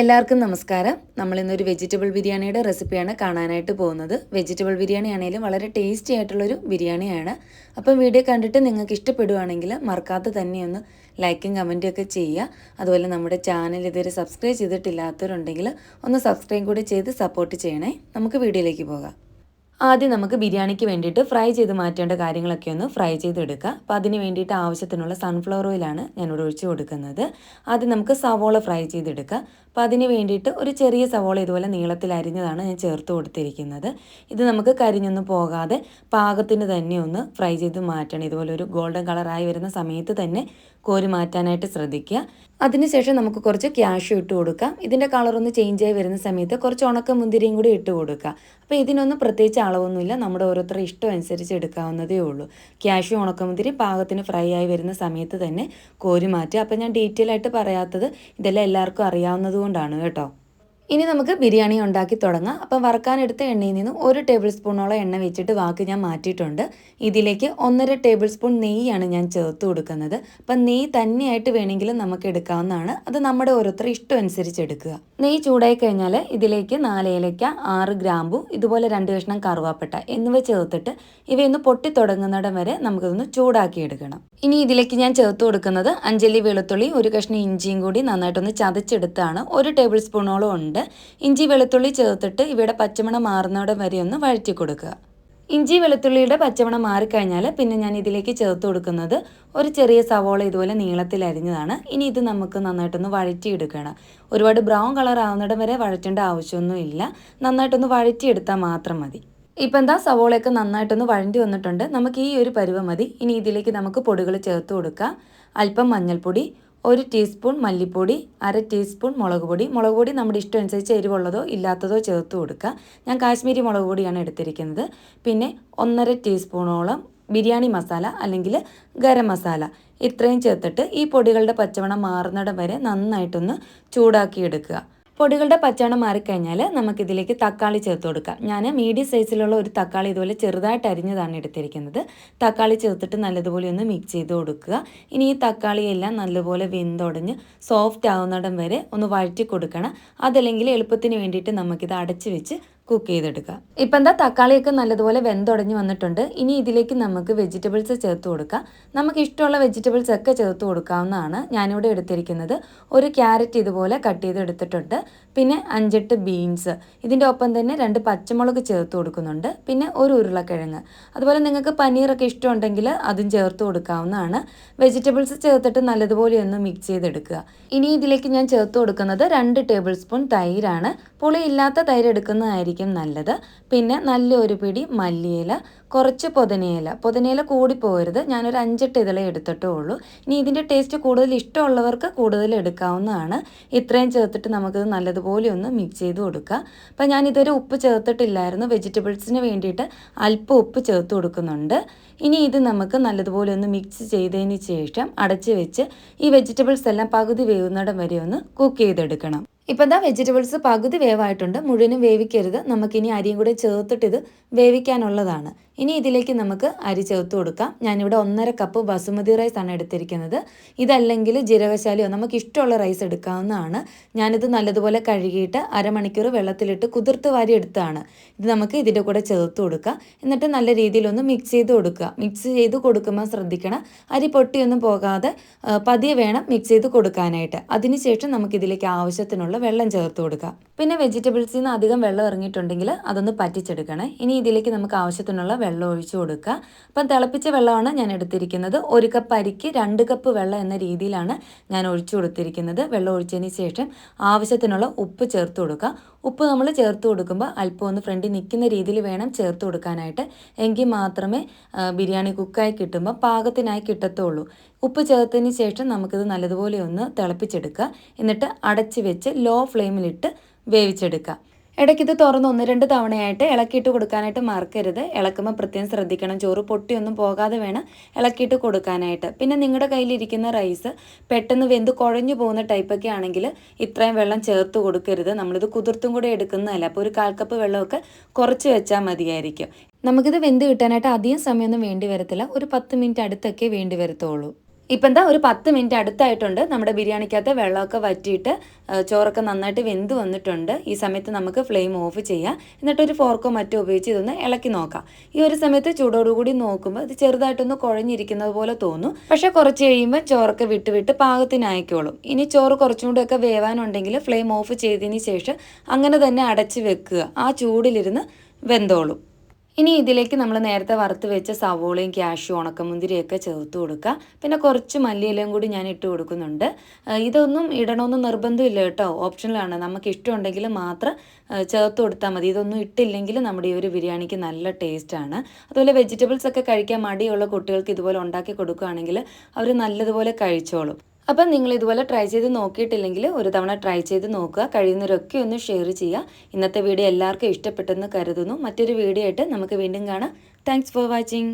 എല്ലാവർക്കും നമസ്കാരം. നമ്മൾ ഇന്നൊരു വെജിറ്റബിൾ ബിരിയാണിയുടെ റെസിപ്പിയാണ് കാണാനായിട്ട് പോകുന്നത്. വെജിറ്റബിൾ ബിരിയാണി ആണെങ്കിലും വളരെ ടേസ്റ്റി ആയിട്ടുള്ളൊരു ബിരിയാണിയാണ്. അപ്പം വീഡിയോ കണ്ടിട്ട് നിങ്ങൾക്ക് ഇഷ്ടപ്പെടുവാണെങ്കിൽ മറക്കാതെ തന്നെ ഒന്ന് ലൈക്കും കമന്റും ഒക്കെ ചെയ്യുക. അതുപോലെ നമ്മുടെ ചാനൽ ഇതുവരെ സബ്സ്ക്രൈബ് ചെയ്തിട്ടില്ലാത്തവരുണ്ടെങ്കിൽ ഒന്ന് സബ്സ്ക്രൈബ് കൂടി ചെയ്ത് സപ്പോർട്ട് ചെയ്യണേ. നമുക്ക് വീഡിയോയിലേക്ക് പോകാം. ആദ്യം നമുക്ക് ബിരിയാണിക്ക് വേണ്ടിയിട്ട് ഫ്രൈ ചെയ്ത് മാറ്റേണ്ട കാര്യങ്ങളൊക്കെ ഒന്ന് ഫ്രൈ ചെയ്തെടുക്കുക. അപ്പോൾ അതിന് വേണ്ടിയിട്ട് ആവശ്യത്തിനുള്ള സൺഫ്ലവർ ഓയിലാണ് ഞാനിവിടെ ഒഴിച്ച് കൊടുക്കുന്നത്. ആദ്യം നമുക്ക് സവോള ഫ്രൈ ചെയ്തെടുക്കുക. അപ്പോൾ അതിന് വേണ്ടിയിട്ട് ഒരു ചെറിയ സവോള ഇതുപോലെ നീളത്തിൽ അരിഞ്ഞതാണ് ഞാൻ ചേർത്ത് കൊടുത്തിരിക്കുന്നത്. ഇത് നമുക്ക് കരിഞ്ഞൊന്നും പോകാതെ പാകത്തിന് തന്നെ ഒന്ന് ഫ്രൈ ചെയ്ത് മാറ്റണം. ഇതുപോലെ ഒരു ഗോൾഡൻ കളറായി വരുന്ന സമയത്ത് തന്നെ കോരി മാറ്റാനായിട്ട് ശ്രദ്ധിക്കുക. അതിനുശേഷം നമുക്ക് കുറച്ച് ക്യാഷ് ഇട്ട് കൊടുക്കാം. ഇതിന്റെ കളറൊന്ന് ചേഞ്ച് ആയി വരുന്ന സമയത്ത് കുറച്ച് ഉണക്ക മുന്തിരിയും കൂടി ഇട്ട് കൊടുക്കുക. അപ്പോൾ ഇതിനൊന്നും പ്രത്യേകിച്ച് അളവൊന്നുമില്ല. നമ്മുടെ ഓരോരുത്തരുടെ ഇഷ്ടം അനുസരിച്ച് എടുക്കാവുന്നതേ ഉള്ളൂ. ക്യാഷും ഉണക്കമുന്തിരി പാകത്തിന് ഫ്രൈ ആയി വരുന്ന സമയത്ത് തന്നെ കോരി മാറ്റുക. അപ്പോൾ ഞാൻ ഡീറ്റെയിൽ ആയിട്ട് പറയാത്തത് ഇതെല്ലാം എല്ലാവർക്കും അറിയാവുന്നത് കൊണ്ടാണ് കേട്ടോ. ഇനി നമുക്ക് ബിരിയാണി ഉണ്ടാക്കി തുടങ്ങാം. അപ്പം വറക്കാനെടുത്ത എണ്ണയിൽ നിന്ന് ഒരു ടേബിൾ സ്പൂണോളം എണ്ണ വെച്ചിട്ട് വാക്ക് ഞാൻ മാറ്റിയിട്ടുണ്ട്. ഇതിലേക്ക് ഒന്നര ടേബിൾ സ്പൂൺ നെയ്യാണ് ഞാൻ ചേർത്ത് കൊടുക്കുന്നത്. അപ്പം നെയ്യ് തന്നെയായിട്ട് വേണമെങ്കിലും നമുക്ക് എടുക്കാവുന്നതാണ്. അത് നമ്മുടെ ഓരോരുത്തർ ഇഷ്ടം അനുസരിച്ച് എടുക്കുക. നെയ്യ് ചൂടായി കഴിഞ്ഞാൽ ഇതിലേക്ക് നാല് ഏലയ്ക്ക ആറ് ഗ്രാമ്പു ഇതുപോലെ രണ്ട് കഷ്ണം കറുവാപ്പട്ട എന്നിവ ചേർത്തിട്ട് ഇവയൊന്ന് പൊട്ടി തുടങ്ങുന്നിടം വരെ നമുക്കിതൊന്ന് ചൂടാക്കി എടുക്കണം. ഇനി ഇതിലേക്ക് ഞാൻ ചേർത്ത് കൊടുക്കുന്നത് അഞ്ചലി വെളുത്തുള്ളി ഒരു കഷ്ണം ഇഞ്ചിയും കൂടി നന്നായിട്ടൊന്ന് ചതച്ചെടുത്താണ്. ഒരു ടേബിൾ സ്പൂണോളം ഉണ്ട്. ഇഞ്ചി വെളുത്തുള്ളി ചേർത്തിട്ട് ഇവയുടെ പച്ചമണം മാറുന്നവിടെ വരെ ഒന്ന് വഴറ്റി കൊടുക്കുക. ഇഞ്ചി വെളുത്തുള്ളിയുടെ പച്ചമണം മാറിക്കഴിഞ്ഞാൽ പിന്നെ ഞാൻ ഇതിലേക്ക് ചേർത്ത് കൊടുക്കുന്നത് ഒരു ചെറിയ സവോള ഇതുപോലെ നീളത്തിൽ അരിഞ്ഞതാണ്. ഇനി ഇത് നമുക്ക് നന്നായിട്ടൊന്ന് വഴറ്റിയെടുക്കണം. ഒരുപാട് ബ്രൗൺ കളർ ആവുന്നിടം വരെ വഴറ്റേണ്ട ആവശ്യമൊന്നുമില്ല നന്നായിട്ടൊന്ന് വഴറ്റിയെടുത്താൽ മാത്രം മതി. ഇപ്പം എന്താ സവോളയൊക്കെ നന്നായിട്ടൊന്ന് വഴണ്ടി വന്നിട്ടുണ്ട്. നമുക്ക് ഈ ഒരു പരുവം മതി. ഇനി ഇതിലേക്ക് നമുക്ക് പൊടികൾ ചേർത്ത് കൊടുക്കാം. അല്പം മഞ്ഞൾപ്പൊടി ഒരു ടീസ്പൂൺ മല്ലിപ്പൊടി അര ടീസ്പൂൺ മുളക് പൊടി. മുളക് പൊടി നമ്മുടെ ഇഷ്ടം അനുസരിച്ച് എരിവുള്ളതോ ഇല്ലാത്തതോ ചേർത്ത് കൊടുക്കുക. ഞാൻ കാശ്മീരി മുളക് പൊടിയാണ് എടുത്തിരിക്കുന്നത്. പിന്നെ ഒന്നര ടീസ്പൂണോളം ബിരിയാണി മസാല അല്ലെങ്കിൽ ഗരം മസാല. ഇത്രയും ചേർത്തിട്ട് ഈ പൊടികളുടെ പച്ചമണം മാറുന്നിടം വരെ നന്നായിട്ടൊന്ന് ചൂടാക്കിയെടുക്കുക. പൊടികളുടെ പച്ചവണം മാറിക്കഴിഞ്ഞാൽ നമുക്കിതിലേക്ക് തക്കാളി ചേർത്ത് കൊടുക്കാം. ഞാൻ മീഡിയം സൈസിലുള്ള ഒരു തക്കാളി ഇതുപോലെ ചെറുതായിട്ട് അരിഞ്ഞതാണ് എടുത്തിരിക്കുന്നത്. തക്കാളി ചേർത്തിട്ട് നല്ലതുപോലെ ഒന്ന് മിക്സ് ചെയ്ത് കൊടുക്കുക. ഇനി ഈ തക്കാളിയെല്ലാം നല്ലപോലെ വെന്തുടഞ്ഞ് സോഫ്റ്റ് ആവുന്നിടം വരെ ഒന്ന് വഴറ്റി കൊടുക്കണം. അതല്ലെങ്കിൽ എളുപ്പത്തിന് വേണ്ടിയിട്ട് നമുക്കിത് അടച്ചു വെച്ച് കുക്ക് ചെയ്തെടുക്കുക ഇപ്പം എന്താ തക്കാളിയൊക്കെ നല്ലതുപോലെ വെന്തുടഞ്ഞ് വന്നിട്ടുണ്ട്. ഇനി ഇതിലേക്ക് നമുക്ക് വെജിറ്റബിൾസ് ചേർത്ത് കൊടുക്കാം. നമുക്ക് ഇഷ്ടമുള്ള വെജിറ്റബിൾസ് ഒക്കെ ചേർത്ത് കൊടുക്കാവുന്നതാണ് ഞാനിവിടെ എടുത്തിരിക്കുന്നത്. ഒരു ക്യാരറ്റ് ഇതുപോലെ കട്ട് ചെയ്ത് എടുത്തിട്ടുണ്ട് പിന്നെ അഞ്ചെട്ട് ബീൻസ്. ഇതിന്റെ ഒപ്പം തന്നെ രണ്ട് പച്ചമുളക് ചേർത്ത് കൊടുക്കുന്നുണ്ട്. പിന്നെ ഒരു ഉരുളക്കിഴങ്ങ്. അതുപോലെ നിങ്ങൾക്ക് പനീറൊക്കെ ഇഷ്ടമുണ്ടെങ്കിൽ അതും ചേർത്ത് കൊടുക്കാവുന്നതാണ്. വെജിറ്റബിൾസ് ചേർത്തിട്ട് നല്ലതുപോലെ ഒന്ന് മിക്സ് ചെയ്തെടുക്കുക. ഇനി ഇതിലേക്ക് ഞാൻ ചേർത്ത് കൊടുക്കുന്നത് രണ്ട് ടേബിൾ സ്പൂൺ തൈരാണ്. പുളിയില്ലാത്ത തൈര് എടുക്കുന്നതായിരിക്കും. നല്ലത്. പിന്നെ നല്ലൊരു പിടി മല്ലിയില കുറച്ച് പുതിനയില. പുതിനയില കൂടി പോകരുത് ഞാനൊരു അഞ്ചെട്ട് ഇതളെ എടുത്തിട്ടേ ഉള്ളൂ ഇനി ഇതിന്റെ ടേസ്റ്റ് കൂടുതൽ ഇഷ്ടമുള്ളവർക്ക് കൂടുതൽ എടുക്കാവുന്നതാണ്. ഇത്രയും ചേർത്തിട്ട് നമുക്കിത് നല്ലതുപോലെ ഒന്ന് മിക്സ് ചെയ്ത് കൊടുക്കുക അപ്പം ഞാനിതുവരെ ഉപ്പ് ചേർത്തിട്ടില്ലായിരുന്നു. വെജിറ്റബിൾസിന് വേണ്ടിയിട്ട് അല്പം ഉപ്പ് ചേർത്ത് കൊടുക്കുന്നുണ്ട്. ഇനി ഇത് നമുക്ക് നല്ലതുപോലെ ഒന്ന് മിക്സ് ചെയ്തതിന് ശേഷം അടച്ച് വെച്ച് ഈ വെജിറ്റബിൾസ് എല്ലാം പകുതി വേവുന്നിടം വരെ ഒന്ന് കുക്ക് ചെയ്തെടുക്കണം. ഇപ്പം എന്താ വെജിറ്റബിൾസ് പകുതി വേവായിട്ടുണ്ട്. മുഴുവനും വേവിക്കരുത്. നമുക്കിനി അരിയും കൂടെ ചേർത്തിട്ട് ഇത് വേവിക്കാനുള്ളതാണ്. ഇനി ഇതിലേക്ക് നമുക്ക് അരി ചേർത്ത് കൊടുക്കാം. ഞാനിവിടെ ഒന്നര കപ്പ് ബസുമതി റൈസ് ആണ് എടുത്തിരിക്കുന്നത്. ഇതല്ലെങ്കിൽ ജീരകശാലിയോ നമുക്ക് ഇഷ്ടമുള്ള റൈസ് എടുക്കാവുന്നതാണ്. ഞാനിത് നല്ലതുപോലെ കഴുകിയിട്ട് അരമണിക്കൂർ വെള്ളത്തിലിട്ട് കുതിർത്ത് വാരി എടുത്താണ്. ഇത് നമുക്ക് ഇതിന്റെ കൂടെ ചേർത്ത് കൊടുക്കുക എന്നിട്ട് നല്ല രീതിയിലൊന്ന് മിക്സ് ചെയ്ത് കൊടുക്കുക. മിക്സ് ചെയ്ത് കൊടുക്കുമ്പോൾ ശ്രദ്ധിക്കണം അരി പൊട്ടിയൊന്നും പോകാതെ പതിയെ വേണം മിക്സ് ചെയ്ത് കൊടുക്കാനായിട്ട്. അതിനുശേഷം നമുക്ക് ഇതിലേക്ക് ആവശ്യത്തിനുള്ള വെള്ളം ചേർത്ത് കൊടുക്കാം. പിന്നെ വെജിറ്റബിൾസിൽ നിന്ന് അധികം വെള്ളം ഇറങ്ങിയിട്ടുണ്ടെങ്കിൽ അതൊന്ന് പറ്റിച്ചെടുക്കണം. ഇനി ഇതിലേക്ക് നമുക്ക് ആവശ്യത്തിനുള്ള വെള്ളം ഒഴിച്ചു കൊടുക്കുക. അപ്പം തിളപ്പിച്ച വെള്ളമാണ് ഞാൻ എടുത്തിരിക്കുന്നത്. ഒരു കപ്പ് അരിക്ക് രണ്ട് കപ്പ് വെള്ളം എന്ന രീതിയിലാണ് ഞാൻ ഒഴിച്ചു കൊടുത്തിരിക്കുന്നത്. വെള്ളം ഒഴിച്ചതിന് ശേഷം ആവശ്യത്തിനുള്ള ഉപ്പ് ചേർത്ത് കൊടുക്കുക. ഉപ്പ് നമ്മൾ ചേർത്ത് കൊടുക്കുമ്പോൾ അല്പം ഒന്ന് ഫ്രണ്ടിൽ നിൽക്കുന്ന രീതിയിൽ വേണം ചേർത്ത് കൊടുക്കാനായിട്ട്. എങ്കിൽ മാത്രമേ ബിരിയാണി കുക്കായി കിട്ടുമ്പോൾ പാകത്തിനായി കിട്ടത്തുള്ളൂ. ഉപ്പ് ചേർത്തതിന് ശേഷം നമുക്കിത് നല്ലതുപോലെ ഒന്ന് തിളപ്പിച്ചെടുക്കുക. എന്നിട്ട് അടച്ച് വെച്ച് ലോ ഫ്ലെയിമിലിട്ട് വേവിച്ചെടുക്കുക. ഇടയ്ക്ക് ഇത് തുറന്ന് ഒന്ന് രണ്ട് തവണയായിട്ട് ഇളക്കിയിട്ട് കൊടുക്കാനായിട്ട് മറക്കരുത്. ഇളക്കുമ്പോൾ പ്രത്യേകം ശ്രദ്ധിക്കണം. ചോറ് പൊട്ടിയൊന്നും പോകാതെ വേണം ഇളക്കിയിട്ട് കൊടുക്കാനായിട്ട്. പിന്നെ നിങ്ങളുടെ കയ്യിലിരിക്കുന്ന റൈസ് പെട്ടെന്ന് വെന്ത് കുഴഞ്ഞു പോകുന്ന ടൈപ്പൊക്കെ ആണെങ്കിൽ ഇത്രയും വെള്ളം ചേർത്ത് കൊടുക്കരുത്. നമ്മളിത് കുതിർത്തും കൂടെ എടുക്കുന്നതല്ല. അപ്പോൾ ഒരു കാൽ കപ്പ് വെള്ളമൊക്കെ കുറച്ച് വെച്ചാൽ മതിയായിരിക്കും. നമുക്കിത് വെന്ത് കിട്ടാനായിട്ട് അധികം സമയമൊന്നും വേണ്ടി വരത്തില്ല. ഒരു പത്ത് മിനിറ്റ് അടുത്തൊക്കെ വേണ്ടി വരത്തുള്ളൂ. ഇപ്പം എന്താ ഒരു പത്ത് മിനിറ്റ് അടുത്തായിട്ടുണ്ട്. നമ്മുടെ ബിരിയാണിക്കകത്ത് വെള്ളമൊക്കെ വറ്റിയിട്ട് ചോറൊക്കെ നന്നായിട്ട് വെന്ത് വന്നിട്ടുണ്ട്. ഈ സമയത്ത് നമുക്ക് ഫ്ലെയിം ഓഫ് ചെയ്യാം. എന്നിട്ട് ഒരു ഫോർക്കോ മറ്റോ ഉപയോഗിച്ച് ഇതൊന്ന് ഇളക്കി നോക്കാം. ഈ ഒരു സമയത്ത് ചൂടോടുകൂടി നോക്കുമ്പോൾ ഇത് ചെറുതായിട്ടൊന്ന് കുഴഞ്ഞിരിക്കുന്നത് പോലെ തോന്നും. പക്ഷേ കുറച്ച് കഴിയുമ്പോൾ ചോറൊക്കെ വിട്ട് വിട്ട് പാകത്തിനായിക്കോളും ഇനി ചോറ് കുറച്ചും കൂടെയൊക്കെ വേവാനുണ്ടെങ്കിൽ ഫ്ലെയിം ഓഫ് ചെയ്തതിന് ശേഷം അങ്ങനെ തന്നെ അടച്ച് വെക്കുക. ആ ചൂടിലിരുന്ന് വെന്തോളും. ഇനി ഇതിലേക്ക് നമ്മൾ നേരത്തെ വറുത്ത് വെച്ച സവോളയും ക്യാഷ്യൂ ഉണക്കമുന്തിരിയൊക്കെ ചേർത്ത് കൊടുക്കുക. പിന്നെ കുറച്ച് മല്ലിയിലയും കൂടി ഞാൻ ഇട്ട് കൊടുക്കുന്നുണ്ട്. ഇതൊന്നും ഇടണമെന്ന് നിർബന്ധമില്ല കേട്ടോ. ഓപ്ഷനിലാണ്. നമുക്ക് ഇഷ്ടമുണ്ടെങ്കിൽ മാത്രം ചേർത്ത് കൊടുത്താൽ മതി. ഇതൊന്നും ഇട്ടില്ലെങ്കിൽ നമ്മുടെ ഈ ഒരു ബിരിയാണിക്ക് നല്ല ടേസ്റ്റാണ് അതുപോലെ വെജിറ്റബിൾസ് ഒക്കെ കഴിക്കാൻ മടിയുള്ള കുട്ടികൾക്ക് ഇതുപോലെ ഉണ്ടാക്കി കൊടുക്കുകയാണെങ്കിൽ അവർ നല്ലതുപോലെ കഴിച്ചോളും. അപ്പം നിങ്ങൾ ഇതുപോലെ ട്രൈ ചെയ്ത് നോക്കിയിട്ടില്ലെങ്കിൽ ഒരു തവണ ട്രൈ ചെയ്ത് നോക്കുക. കഴിയുന്നവരൊക്കെ ഒന്ന് ഷെയർ ചെയ്യുക. ഇന്നത്തെ വീഡിയോ എല്ലാവർക്കും ഇഷ്ടപ്പെട്ടെന്ന് കരുതുന്നു. മറ്റൊരു വീഡിയോ ആയിട്ട് നമുക്ക് വീണ്ടും കാണാം. Thanks for watching